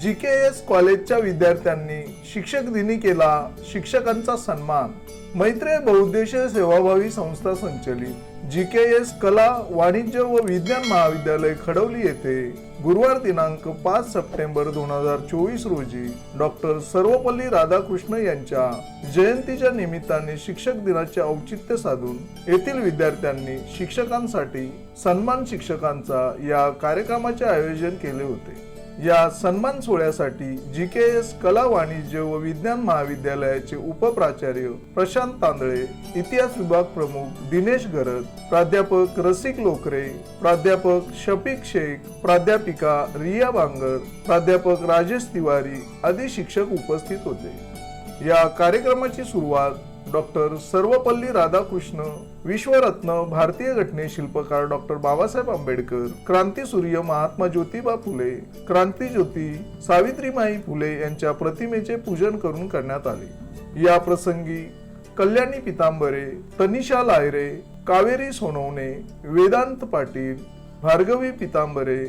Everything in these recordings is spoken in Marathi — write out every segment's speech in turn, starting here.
जी के एस कॉलेजच्या विद्यार्थ्यांनी शिक्षक दिनी केला शिक्षकांचा सन्मान. मैत्रेय बहुद्देशीय सेवाभावी संस्था संचलित. जी के एस कला वाणिज्य व विज्ञान महाविद्यालय खडवली येथे गुरुवार दिनांक पाच सप्टेंबर दोन हजार चोवीस रोजी डॉक्टर सर्वपल्ली राधाकृष्ण यांच्या जयंतीच्या निमित्ताने शिक्षक दिनाचे औचित्य साधून येथील विद्यार्थ्यांनी शिक्षकांसाठी सन्मान शिक्षकांचा या कार्यक्रमाचे आयोजन केले होते. या सन्मान सोहळ्यासाठी जी के एस कला वाणिज्य व विज्ञान महाविद्यालयाचे उपप्राचार्य प्रशांत तांदळे इतिहास विभाग प्रमुख दिनेश गरज प्राध्यापक रसिक लोकरे प्राध्यापक शफिक शेख प्राध्यापिका रिया बांगर प्राध्यापक राजेश तिवारी आदी शिक्षक उपस्थित होते. या कार्यक्रमाची सुरुवात डॉक्टर सर्वपल्ली राधाकृष्ण विश्वरत्न भारतीय घटने शिल्पकार डॉक्टर बाबासाहेब आंबेडकर क्रांतीसूर्य महात्मा ज्योतिबा फुले क्रांतीज्योती सावित्रीमाई फुले यांच्या प्रतिमेचे पूजन करून करण्यात आले. या प्रसंगी कल्याणी पितांबरे तनिषा लायरे कावेरी सोनवणे वेदांत पाटील भार्गवी पितांबरे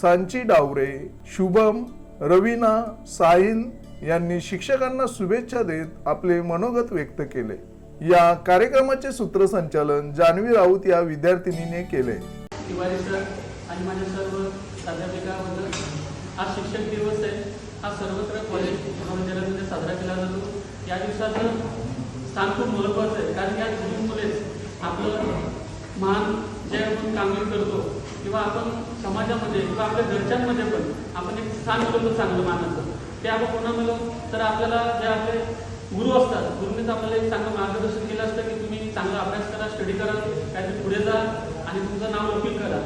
सांची डावरे शुभम रवीना साहिल यांनी शिक्षकांना शुभेच्छा देत आपले मनोगत व्यक्त केले. या कार्यक्रमाचे सूत्रसंचालन जान्हवी राऊत या विद्यार्थिनीने केले. तिवारी सर आणि माझ्या सर्व प्राध्यापिकाबद्दल आज शिक्षक दिवस आहे. हा सर्वत्र कॉलेज महाविद्यालयामध्ये साजरा केला जातो. या दिवसाचं स्थान खूप महत्त्वाचं आहे. कारण या मुलेच आपलं मान जे आपण कामगिरी करतो किंवा आपण समाजामध्ये किंवा आपल्या घरच्यांमध्ये पण आपण एक स्थान करतो चांगलं मानाचं ते आपण कोणा मिळवलं तर आपल्याला जे आपले गुरु असतात गुरुनीच आपल्याला एक चांगलं मार्गदर्शन केलं असतं की तुम्ही चांगला अभ्यास करा स्टडी करा काहीतरी पुढे जा आणि तुमचं नाव वकील करा.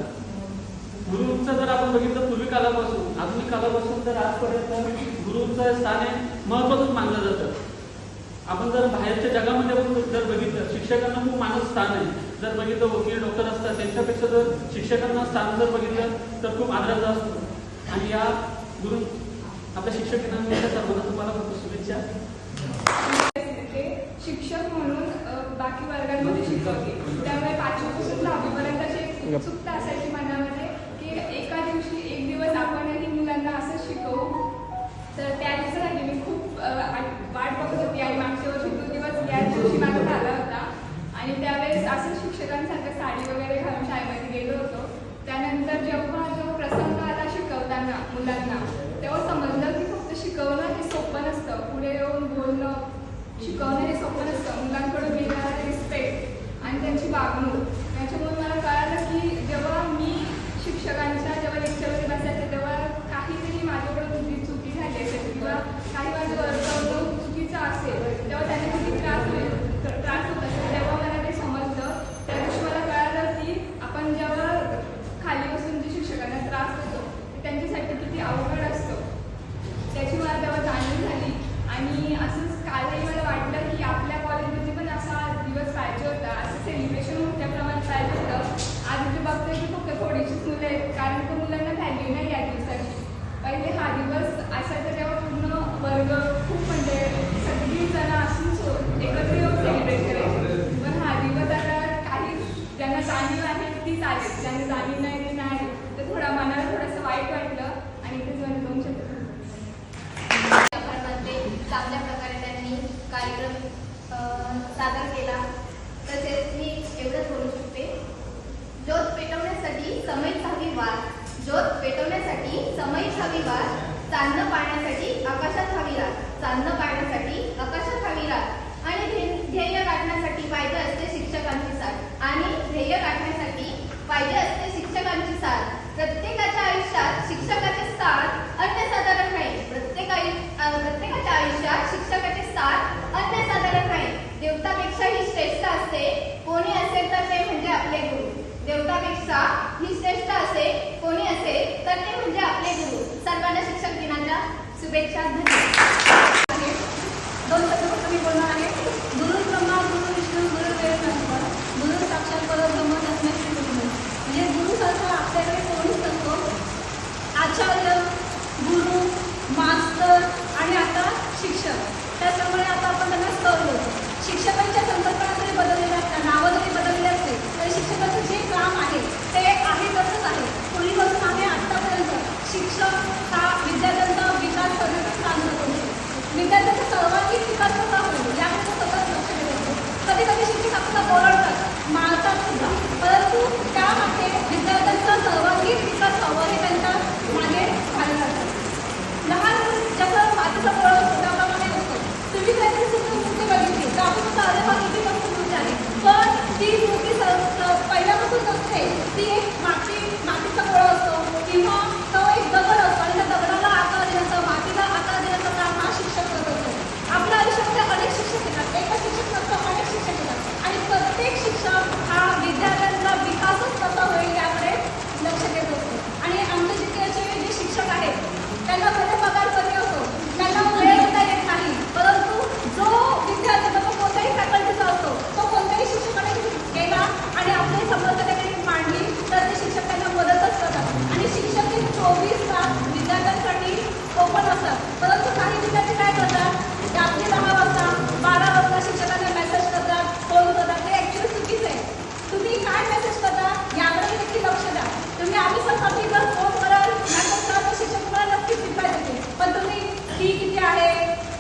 गुरुचं जर आपण बघितलं पूर्वी कालापासून आधुनिक कालापासून तर आजपर्यंत गुरुचं स्थान हे महत्वाचं मानलं जातं. आपण जर बाहेरच्या जगामध्ये पण जर बघितलं शिक्षकांना खूप मानस स्थान आहे. जर बघितलं वकील डॉक्टर असतात त्यांच्यापेक्षा जर शिक्षकांना स्थान जर बघितलं तर खूप आदराचा असतो. आणि या गुरु आपल्या शिक्षक दिनानिमित्त सर्वांना तुम्हाला खूप शुभेच्छा. शिक्षक म्हणून बाकी वर्गांमध्ये शिकवते. त्यामुळे पाचवीपासून दहावीपर्यंत अशी एक उत्सुकता असायची मनामध्ये की एका दिवशी एक दिवस आपणही मुलांना असं शिकवू. तर त्या दिवसासाठी मी खूप अ, आ- वाट बघत होती आणि मागच्या वर्षी तो दिवस या दिवशी माझा झाला होता आणि त्यावेळेस असं शिक्षकांसारखं साडी वगैरे घालून शाळेमध्ये गेलो होतो त्यानंतर जेव्हा जो प्रसंग आला शिकवताना मुलांना तेव्हा समजलं की फक्त शिकवणं हे सोपं नसतं पुढे येऊन बोलणं शिकवणं हे सोपं नसतं मुलांकडून मिळणारा रिस्पेक्ट आणि त्यांची वागणूक. याच्यामुळे मला कळालं की जेव्हा मी शिक्षकांच्या शुभेच्छा दोन शब्द फक्त मी बोलणार आहे. गुरु ब्रह्मा गुरु विष्णू गुरु वेळेनंतर गुरु साक्षात परत ब्रह्म तस्मै म्हणजे गुरु सारखा आपल्याकडे कोणीच नसतो. आचार्य गुरु मास्तर आणि आता शिक्षक. त्याच्यामुळे आता आपण त्यांना स्तर होतो शिक्षकांच्या संकल्पना तरी बदललेल्या असताना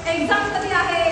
एक्झाम कधी आहे?